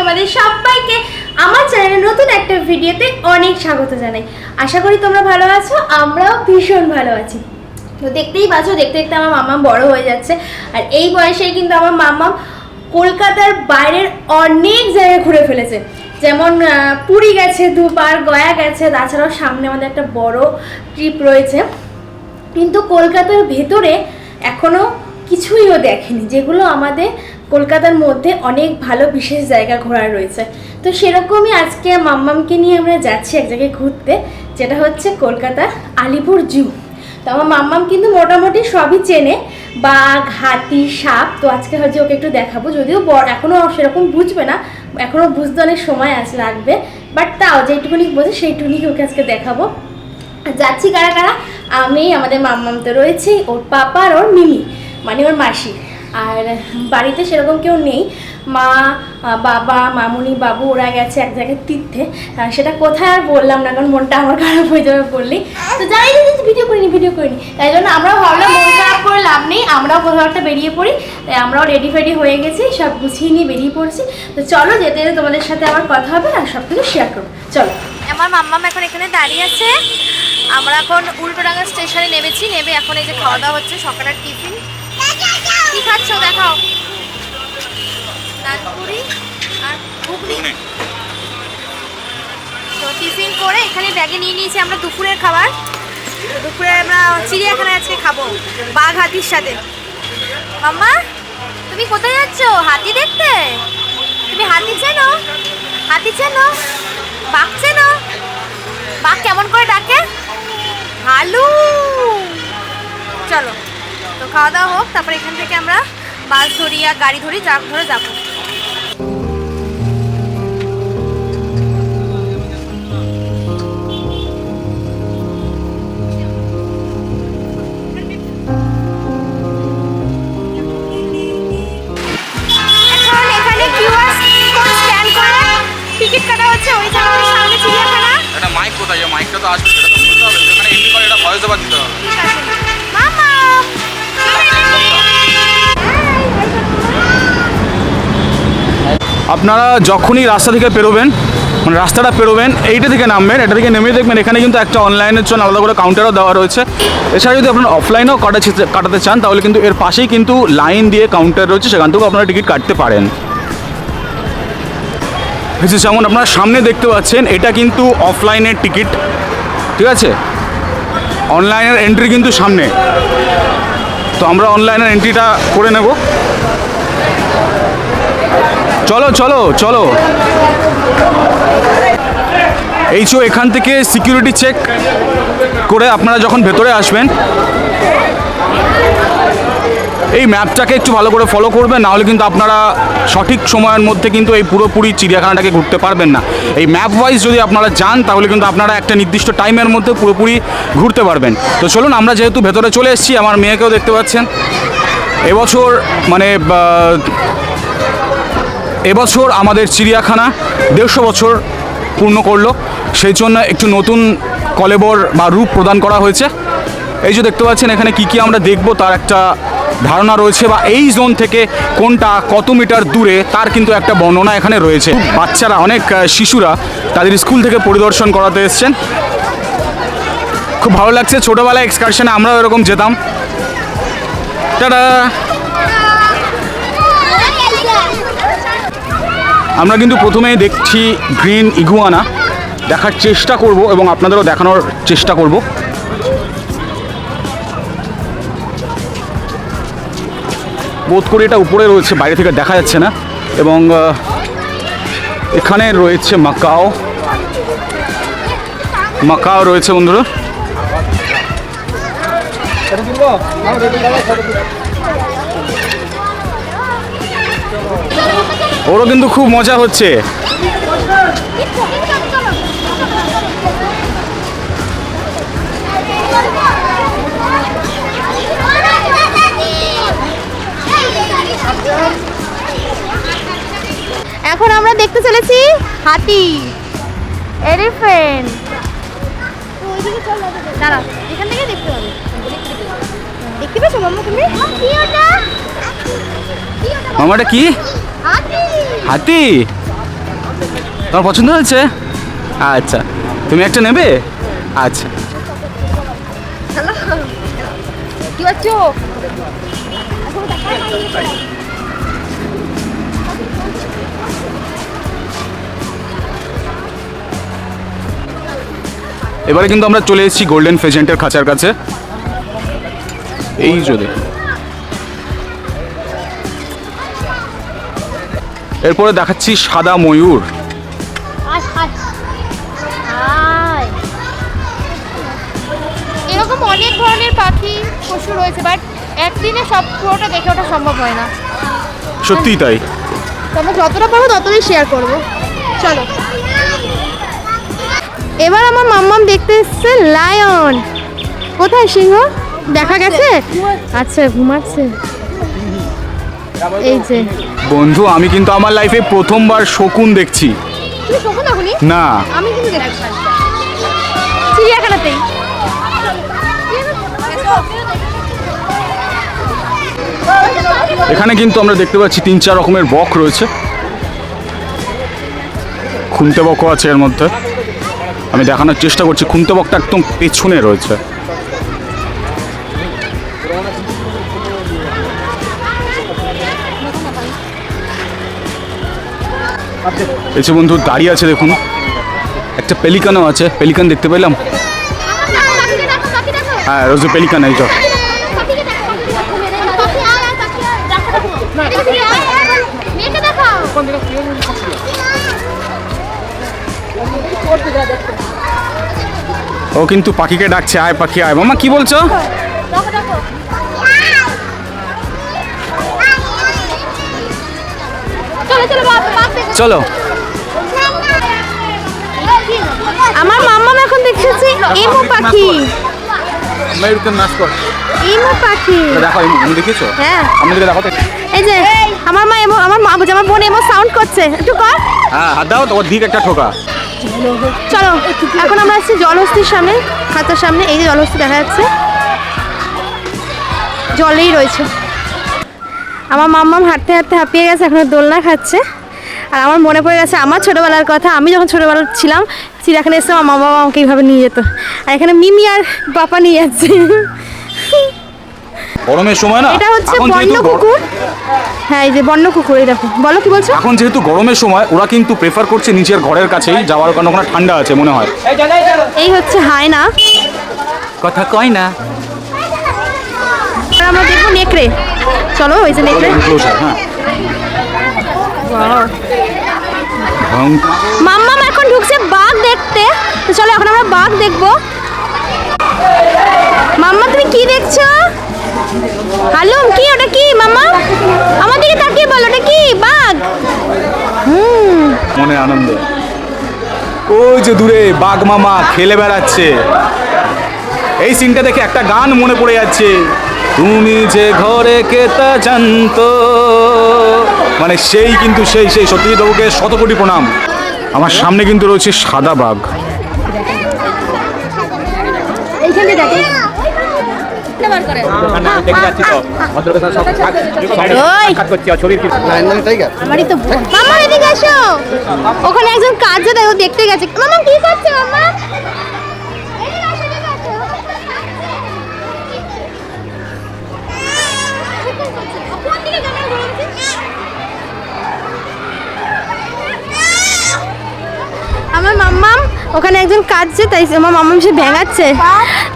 তোমাদের সবাইকে আমার চ্যানেলে নতুন একটা ভিডিওতে অনেক স্বাগত জানাই। আশা করি তোমরা ভালো আছো, আমরাও ভীষণ ভালো আছি। তো দেখতেই পাচ্ছ, দেখতে দেখতে আমার মামা বড় হয়ে যাচ্ছে। আর এই বয়সেই কিন্তু আমার মামা কলকাতার বাইরের অনেক জায়গায় ঘুরে ফেলেছে। যেমন পুরী গেছে দুবার গয়া গেছে, তাছাড়াও সামনে আমাদের একটা বড় ট্রিপ রয়েছে। কিন্তু কলকাতার ভেতরে এখনও কিছুই ও দেখেনি, যেগুলো আমাদের কলকাতার মধ্যে অনেক ভালো বিশেষ জায়গা ঘোরার রয়েছে। তো সেরকমই আজকে মাম্মামকে নিয়ে আমরা যাচ্ছি এক জায়গায় ঘুরতে, যেটা হচ্ছে কলকাতার আলিপুর জু। তো আমার মাম্মাম কিন্তু মোটামুটি সবই চেনে, বাঘ, হাতি, সাপ, তো আজকে হচ্ছে ওকে একটু দেখাবো, যদিও এখনও সেরকম বুঝবে না এখনও বুঝতে অনেক সময় আজ লাগবে, বাট তাও যেটুকুনি বোঝে সেইটুকুনি ওকে আজকে দেখাবো। যাচ্ছি কারা কারা? আমি, আমাদের মাম্মাম তো রয়েছে, ওর পাপা আর ওর মিমি। মানে ওর মাসি। আর বাড়িতে সেরকম কেউ নেই। মা বাবা, মামুনি, বাবু ওরা গেছে এক জায়গায় তীর্থে। সেটা কোথায় আর বললাম না, কারণ মনটা আমার খারাপ হয়ে যাবে বললি তো জানি ভিডিও করিনি ভিডিও করিনি। তাই জন্য আমরাও ভাবলাম, মন খারাপ করে লাভ নেই। আমরাও কোথাও একটা বেরিয়ে পড়ি। তাই আমরাও রেডি ফেডি হয়ে গেছি, সব গুছিয়ে নিয়ে বেরিয়ে পড়ছি। তো চলো, যেতে যেতে তোমাদের সাথে আবার কথা হবে আর সব কিছু শেয়ার করব। চলো। আমার মাম্মাম এখন এখানে দাঁড়িয়ে আছে। আমরা এখন উল্টোডাঙ্গা স্টেশনে নেমেছি, নেমে এখন এই যে খাওয়া দাওয়া হচ্ছে, সকালের টিফিন কি খাচ্ছ? দেখাও। নানপুরি আর ঘুগনি। তো টিফিন করে এখানে ব্যাগে নিয়ে নিয়েছি আমরা দুপুরের খাবার। দুপুরে আমরা চিড়িয়াখানায় আজকে খাব বাঘ হাতির সাথে। মাম্মা তুমি কোথায় যাচ্ছ? হাতি দেখতে? তুমি হাতি চেনো? হাতি চেনো? বাঘ চেনো? বাঘ কেমন করে ডাকে? হালু চলো। খাওয়া দাওয়া হোক, তারপর এখান থেকে আমরা বাস ধরি আর গাড়ি ধরি যা ধরে যাব। আপনারা যখনই রাস্তা থেকে পেরোবেন মানে রাস্তাটা পেরোবেন, এইটা থেকে নামবেন, এটা থেকে নেমে দেখবেন এখানে কিন্তু একটা অনলাইনের জন্য আলাদা করে কাউন্টারও দেওয়া রয়েছে। এছাড়া যদি আপনারা অফলাইনেও কাটাতে কাটাতে চান, তাহলে কিন্তু এর পাশেই কিন্তু লাইন দিয়ে কাউন্টার রয়েছে, সেখান থেকেও আপনারা টিকিট কাটতে পারেন। যে যেমন আপনারা সামনে দেখতে পাচ্ছেন, এটা কিন্তু অফলাইনের টিকিট ঠিক আছে? অনলাইনের এন্ট্রি কিন্তু সামনে। তো আমরা অনলাইনের এন্ট্রিটা করে নেব। চলো চলো চলো। এই চো এখান থেকে সিকিউরিটি চেক করে আপনারা যখন ভেতরে আসবেন, এই ম্যাপটাকে একটু ভালো করে ফলো করবেন নাহলে কিন্তু আপনারা সঠিক সময়ের মধ্যে কিন্তু এই পুরোপুরি চিড়িয়াখানাটাকে ঘুরতে পারবেন না। এই ম্যাপ ওয়াইজ যদি আপনারা যান, তাহলে কিন্তু আপনারা একটা নির্দিষ্ট টাইমের মধ্যে পুরোপুরি ঘুরতে পারবেন। তো চলুন, আমরা যেহেতু ভেতরে চলে এসেছি, আমার মেয়েকেও দেখতে পাচ্ছেন। এবছর মানে এবছর আমাদের চিড়িয়াখানা দেড়শো বছর পূর্ণ করল। সেই জন্য একটু নতুন কলেবর বা রূপ প্রদান করা হয়েছে। এই যে দেখতে পাচ্ছেন, এখানে কি কি আমরা দেখব তার একটা ধারণা রয়েছে বা এই জোন থেকে কোনটা কত মিটার দূরে তার কিন্তু একটা বর্ণনা এখানে রয়েছে। বাচ্চারা, অনেক শিশুরা তাদের স্কুল থেকে পরিদর্শন করাতে এসছেন। খুব ভালো লাগছে। ছোটোবেলায় এক্সকারশনে আমরাও এরকম যেতাম। টাটা! আমরা কিন্তু প্রথমেই দেখছি গ্রিন ইগুয়ানা। দেখার চেষ্টা করব এবং আপনাদেরও দেখানোর চেষ্টা করব। বোধ করি এটা উপরে রয়েছে, বাইরে থেকে দেখা যাচ্ছে না। এবং এখানে রয়েছে মাকাও। মাকাও রয়েছে বন্ধুরা। ওরও কিন্তু খুব মজা হচ্ছে। এখন আমরা দেখতে চলেছি হাতি। এলিফেন্ট দাঁড়া এখান থেকে দেখতে পাবে দেখতে পেয়েছ মাম্মা তুমি? মামাটা কি? হাতি। হাতি? তোমার পছন্দ হয়েছে? আচ্ছা তুমি একটা নেবে? আচ্ছা। কি এবারে কিন্তু আমরা চলে এসেছি গোল্ডেন ফেজেন্টের খাঁচার কাছে। এই যদি এরপরে দেখাচ্ছি সাদা ময়ূর। আয় আয় আয় এরকম অনেক ধরনের পাখি পশু রয়েছে বাট একদিনে সব পুরোটা দেখে ওঠা সম্ভব হয় না। সত্যিই তাই। তো আমরা যতটা পারব ততটাই শেয়ার করব। চলো। এবার আমার মাম্মাম দেখতে এসছে লায়ন কোথায় সিংহ? দেখা গেছে? আচ্ছা ঘুমাচ্ছে। এই যে। বন্ধু আমি কিন্তু আমার লাইফে প্রথমবার শকুন দেখছি। তুমি না। আমি কিন্তু দেখছি চিড়িয়াখানাতেই। এখানে কিন্তু আমরা দেখতে পাচ্ছি তিন চার রকমের বক রয়েছে। খুনতে বকও আছে এর মধ্যে। আমি দেখানোর চেষ্টা করছি খুনতে বকটা একদম পেছনে রয়েছে। এসে বন্ধু দাঁড়িয়ে আছে দেখুন। একটা পেলিকানও আছে, পেলিকান দেখতে পেলাম? হ্যাঁ রোজে পেলিকান এই ও কিন্তু পাখিকে ডাকছে, আয় পাখি, আয়। মামা, কি বলছো? আমার মাম্মাম এখন দেখেছি এমো পাখি। নাচ কর। এমো পাখি। দেখো আমি দেখেছ হ্যাঁ। আমাদেরকে দেখো এই যে আমার মা এমো আমার মা বলছে আমার বোন এমো সাউন্ড করছে। একটু কর। হ্যাঁ হাত দাও তোমার দিক একটা ঠোকা। চলো এখন আমরা আসছি জলহস্তির সামনে খাতার সামনে এই যে জলহস্তি দেখা যাচ্ছে। জলেই রয়েছে। আমার মাম্মাম হাঁটতে হাঁটতে হাঁপিয়ে গেছে এখন দোলনা খাচ্ছে। আর আমার মনে পড়ে গেছে আমার ছোটোবেলার কথা আমি যখন ছোটোবেলা ছিলাম চিড়িয়াখানে এসে আমার মা বাবা আমাকে এইভাবে নিয়ে যেত। আর এখানে মিমি আর বাপা নিয়ে যাচ্ছে। গরমের সময় না এটা হচ্ছে বন্য কুকুর। হ্যাঁ এই যে বন্য কুকুর এই দেখো। বলো কি বলছো? এখন যেহেতু গরমের সময় ওরা কিন্তু প্রেফার করছে নিচের ঘরের কাছেই যাওয়ার কারণে ওখানে ঠান্ডা আছে মনে হয়। এই হচ্ছে হায়না। কথা কয় না। আমরা দেখব নেকড়ে। চলো ওই যে নেকড়ে। হ্যাঁ। মাম্মাম এখন ঢুকছে বাঘ দেখতে। তো চলো এখন আমরা বাঘ দেখব। মাম্মা তুমি কি দেখছ? হালুম কি? ওটা কি মাম্মা আমার দিকে তাকিয়ে বলো ওটা কি? বাঘ? হুম। মনে আনন্দ। ওই যে দূরে বাঘ মামা খেলে বেড়াচ্ছে। এই সিনটা দেখে একটা গান মনে পড়ে যাচ্ছে। তুমি যে ঘরে কেতা জানতো। মানে সেই কিন্তু সেই সেই সত্যজিৎ বাবুকে শত কোটি প্রণাম। আমার সামনে কিন্তু রয়েছে সাদা বাঘ। এইখানে দেখো। ওই। আমারই তো বোন। মামা এদিকে আসো ওখানে একজন কাজে দেখো দেখতে গেছে। মামা কি করছে মামা? ওখানে একজন কাজছে তাই আমার মাম্মাম সে ভেঙাচ্ছে।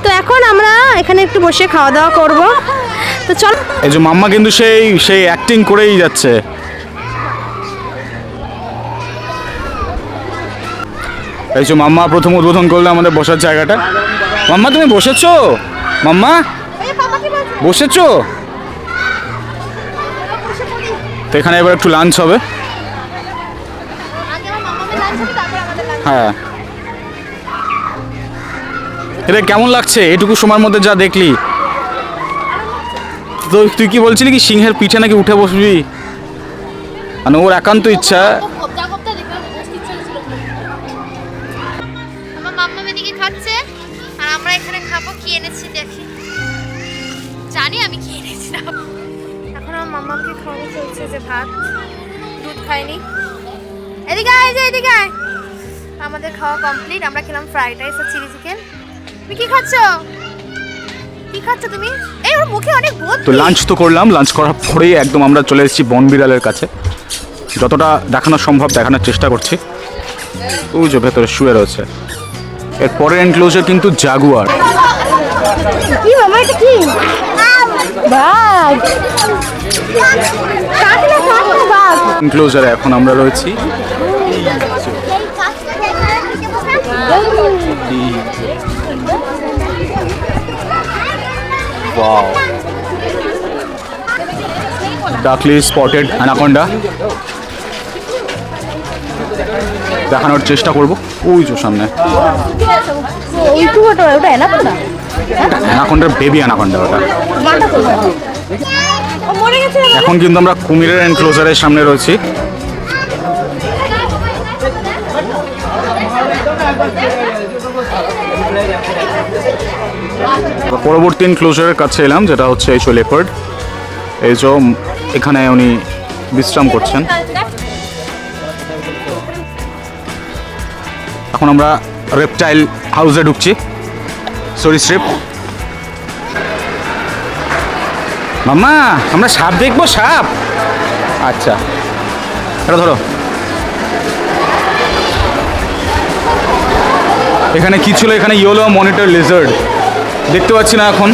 তো এখন আমরা এখানে একটু বসে খাওয়া দাওয়া করব। তো চল। এই যে মাম্মা কিন্তু সেই সেই অ্যাক্টিং করেই যাচ্ছে। এই যে মাম্মা প্রথম উদ্বোধন করল আমাদের বসার জায়গাটা। মাম্মা তুমি বসেছো? মাম্মা বসেছো? তো এখানে এবার একটু লাঞ্চ হবে। হ্যাঁ। এটা কেমন লাগছে? এটুকু সময়ের মধ্যে যা দেখলি। তো তুই কি বলছিলি কি সিংহের পিঠে নাকি উঠে বসবি? মানে ওর একান্ত ইচ্ছা। আমার মাম্মা এদিকে খাচ্ছে আর আমরা এখানে খাব কি এনেছি দেখি। জানি আমি কি এনেছিলাম এখন আমার খাওয়ানো চলছে যে ভাত। দুধ খায়নি এদিকে আয় যে এদিকে আয়। আমাদের খাওয়া কমপ্লিট আমরা খেলাম ফ্রাইড রাইস আর চিলি চিকেন তুমি কি খাচ্ছ? কি খাচ্ছ তুমি? এই ওর মুখে অনেক বোধ তো লাঞ্চ তো করলাম লাঞ্চ করার পরেই একদম আমরা চলে এসেছি বনবিড়ালের কাছে। যতটা দেখানো সম্ভব দেখানোর চেষ্টা করছি। ওই যে ভেতরে শুয়ে রয়েছে। এর পরের এনক্লোজার কিন্তু জাগুয়ার। কি মামা এটা কি? বাঘ। কাটলা কাটলা বাঘ। এনক্লোজারে এখন আমরা রয়েছি। Wow. ডাকলি স্পটেড অ্যানাকন্ডা দেখানোর চেষ্টা করব। ওই যে সামনে। ওটা অ্যানাকন্ডার বেবি অ্যানাকন্ডা ওটা। এখন কিন্তু আমরা কুমিরের এনক্লোজারের সামনে রয়েছি। পরবর্তী এনক্লোজারের কাছে এলাম, যেটা হচ্ছে এই লেপার্ড এই যে এখানে উনি বিশ্রাম করছেন। এখন আমরা রেপটাইল হাউসে ঢুকছি। সরিস্ট্রিপ মাম্মা, আমরা সাপ দেখব, সাপ। আচ্ছা এটা ধরো। এখানে কি ছিল? এখানে ইয়েলো মনিটর লিজার্ড দেখতে পাচ্ছি না এখন।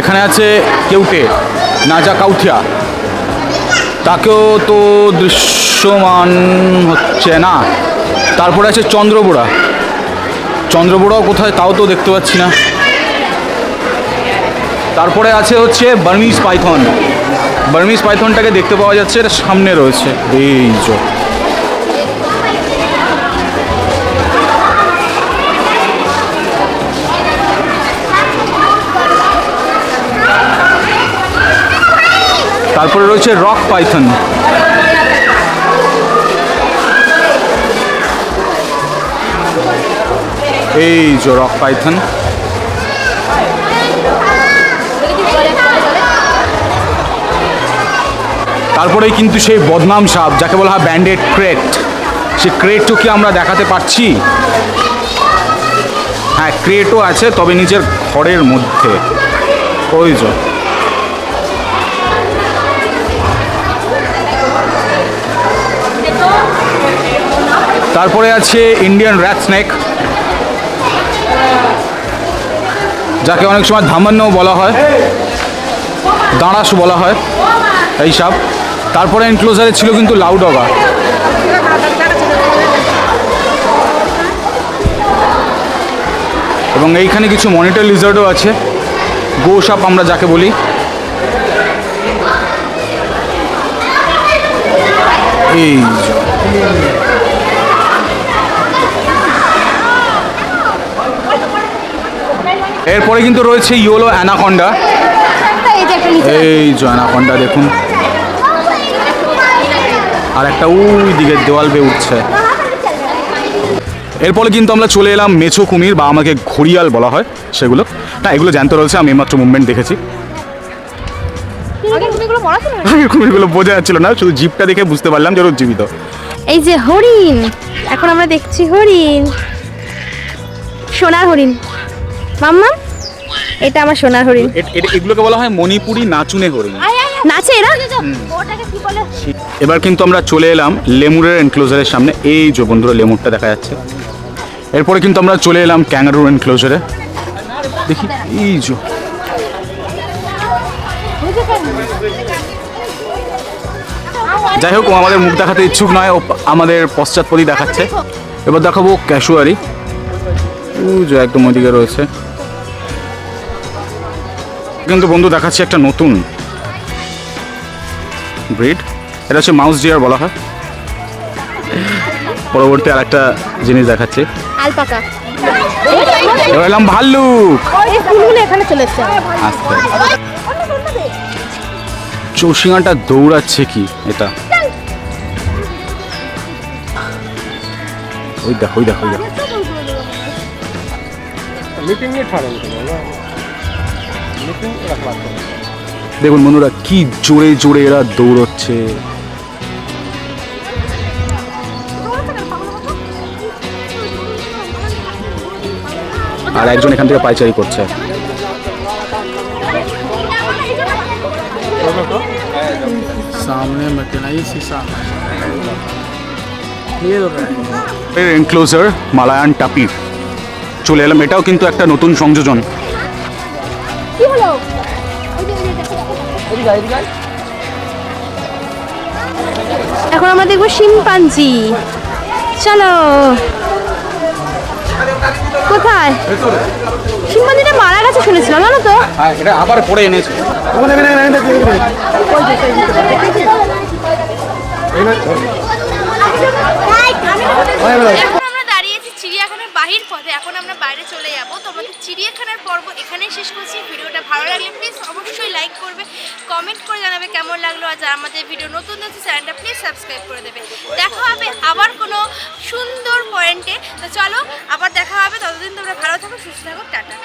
এখানে আছে কেউটে, নাজা কাউথিয়া। তাকেও তো দৃশ্যমান হচ্ছে না। তারপরে আছে চন্দ্রবোড়া। চন্দ্রবোড়াও কোথায় তাও তো দেখতে পাচ্ছি না। তারপরে আছে হচ্ছে বার্মিজ পাইথন। বার্মিজ পাইথনটাকে দেখতে পাওয়া যাচ্ছে, এটা সামনে রয়েছে। এই তারপরে রয়েছে রক পাইথন। এই যে রক পাইথন। তারপরেই কিন্তু সেই বদনাম সাপ, যাকে বলা হয় ব্যান্ডেড ক্রেট। সেই ক্রেটও কি আমরা দেখাতে পারছি। হ্যাঁ ক্রেটও আছে, তবে নিজের ঘরের মধ্যে। ওই যে। তারপরে আছে ইন্ডিয়ান র্যাট স্নেক যাকে অনেক সময় ধামান্নও বলা হয়, দাঁড়াস বলা হয়, এই সাপ তারপরে এনক্লোজারে ছিল কিন্তু লাউডগা এবং এইখানে কিছু মনিটর লিজার্ডও আছে, গো সাপ আমরা যাকে বলি। এই এরপরে কিন্তু রয়েছে ইয়োলো অ্যানাকন্ডা। এই যে অ্যানাকন্ডা দেখুন। আর একটা ওই দিকে দেওয়াল বেয়ে উঠছে। এরপরে কিন্তু আমরা চলে এলাম মেছো কুমির বা আমাকে ঘড়িয়াল বলা হয় সেগুলো। না এগুলো জানতে রয়েছে আমি মাত্র মুভমেন্ট দেখেছি? কুমিরগুলো বোঝা যাচ্ছিল না শুধু জিপটা দেখে বুঝতে পারলাম যে জীবিত এই যে হরিণ এখন আমরা দেখছি হরিণ। সোনার হরিণ। মাম্মা এটা আমার সোনার হরিণ। এগুলোকে বলা হয় মণিপুরি নাচুনে হরিণ। নাচে এরা? এবার কিন্তু আমরা চলে এলাম লেমুরের এনক্লোজারের সামনে। এই যে বন্ধুরা লেমুরটা দেখা যাচ্ছে। এরপরে কিন্তু আমরা চলে এলাম ক্যাঙ্গারুর এনক্লোজারে দেখি এই যে। যাই হোক ও আমাদের মুখ দেখাতে ইচ্ছুক নয় ও আমাদের পশ্চাৎপদই দেখাচ্ছে। এবার দেখাবো ক্যাশুয়ারি। ও যে একদম ওইদিকে রয়েছে। কিন্তু বন্ধু দেখাচ্ছি একটা নতুন ব্রিড এটা হচ্ছে মাউস ডিয়ার বলা হয়। পরবর্তী আর একটা জিনিস দেখাচ্ছি। আলপাকা। এলাম ভাল্লুক। এখানে চলে আস্তে চৌসিঙাটা দৌড়াচ্ছে কি এটা? ওই দেখো ওই দেখো ওই দেখো। দেখুন বন্ধুরা কি জোরে জোরে এরা দৌড়চ্ছে। আর একজন এখান থেকে পাইচারি করছে। সামনে এনক্লোজার মালায়ান টাপি চলে এলাম এটাও কিন্তু একটা নতুন সংযোজন। কি হলো? এখন আমরা দেখব শিম্পাঞ্জি। চলো। কোথায়? শিম্পাঞ্জিটা মারা গেছে শুনেছিলাম জানো তো? হ্যাঁ এটা আবার পরে এনেছে। এখন আমরা দাঁড়িয়েছি চিড়িয়াখানার বাহির পথে এখন আমরা বাইরে চলে যাব। তোমাদের চিড়িয়াখানার পর্ব এখানেই শেষ করছি। ভিডিওটা ভালো লাগলে প্লিজ অবশ্যই লাইক করবে কমেন্ট করে জানাবে কেমন লাগল। আর যারা আমাদের ভিডিও নতুন নতুন চ্যানেলটা প্লিজ সাবস্ক্রাইব করে দেবে। দেখা হবে আবার কোনো সুন্দর পয়েন্টে তো চলো, আবার দেখা হবে। ততদিন তোমরা ভালো থাকো, সুস্থ থাকো, টাটা।